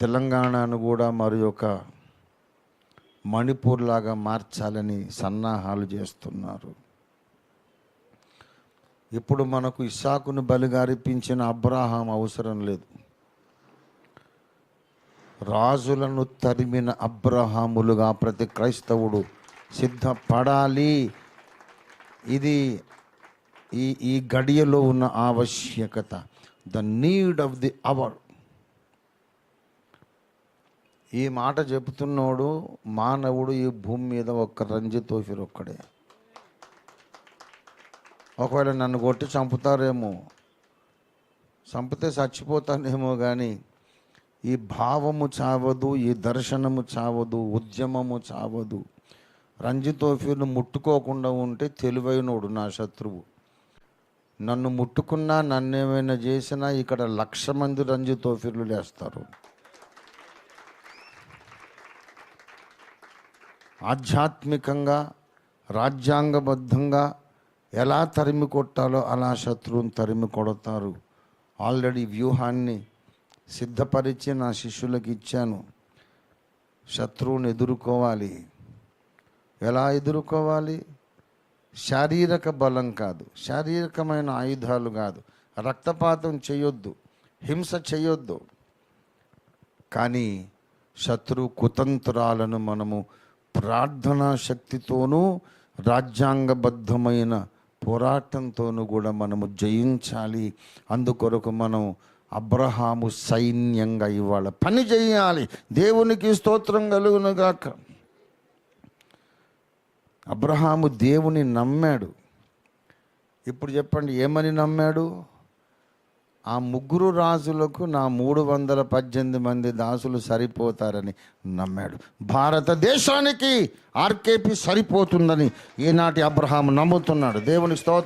తెలంగాణను కూడా మరి ఒక మణిపూర్ లాగా మార్చాలని సన్నాహాలు చేస్తున్నారు. ఇప్పుడు మనకు ఇస్సాకును బలిగారిపించిన అబ్రాహాం అవసరం లేదు. రాజులను తరిమిన అబ్రహాములుగా ప్రతి క్రైస్తవుడు సిద్ధపడాలి. ఇది ఈ ఈ గడియలో ఉన్న ఆవశ్యకత. The need of the hour ఈ మాట చెబుతున్నోడు మానవుడు ఈ భూమి మీద ఒక్క రంజి తోఫిర్ ఒక్కడే. ఒకవేళ నన్ను కొట్టి చంపుతారేమో చంపితే చచ్చిపోతానేమో కానీ ఈ భావము చావదు ఈ దర్శనము చావదు ఉద్యమము చావదు. రంజితోఫీర్ను ముట్టుకోకుండా ఉంటే తెలివైనోడు నా శత్రువు. నన్ను ముట్టుకున్నా నన్ను ఏమైనా చేసినా ఇక్కడ లక్ష మంది రంజితోఫీర్లు లేస్తారు. ఆధ్యాత్మికంగా రాజ్యాంగబద్ధంగా ఎలా తరిమి కొట్టాలో అలా శత్రువుని తరిమి కొడతారు. ఆల్రెడీ వ్యూహాన్ని సిద్ధపరిచి నా శిష్యులకు ఇచ్చాను. శత్రువుని ఎదుర్కోవాలి. ఎలా ఎదుర్కోవాలి? శారీరక బలం కాదు. శారీరకమైన ఆయుధాలు కాదు. రక్తపాతం చేయొద్దు. హింస చేయొద్దు. కానీ శత్రు కుతంత్రాలను మనము ప్రార్థనా శక్తితోనూ రాజ్యాంగబద్ధమైన పోరాటంతోనూ కూడా మనము జయించాలి. అందుకొరకు మనం అబ్రహాము సైన్యంగా ఇవాళ పని చేయాలి దేవునికి స్తోత్రం కలుగునుగాక. అబ్రహాము దేవుని నమ్మాడు. ఇప్పుడు చెప్పండి ఏమని నమ్మాడు? ఆ ముగ్గురు రాజులకు నా మూడు వందల పద్దెనిమిది మంది దాసులు సరిపోతారని నమ్మాడు. భారతదేశానికి ఆర్కేపీ సరిపోతుందని ఈనాటి అబ్రహాం నమ్ముతున్నాడు. దేవుని స్తోత్రం.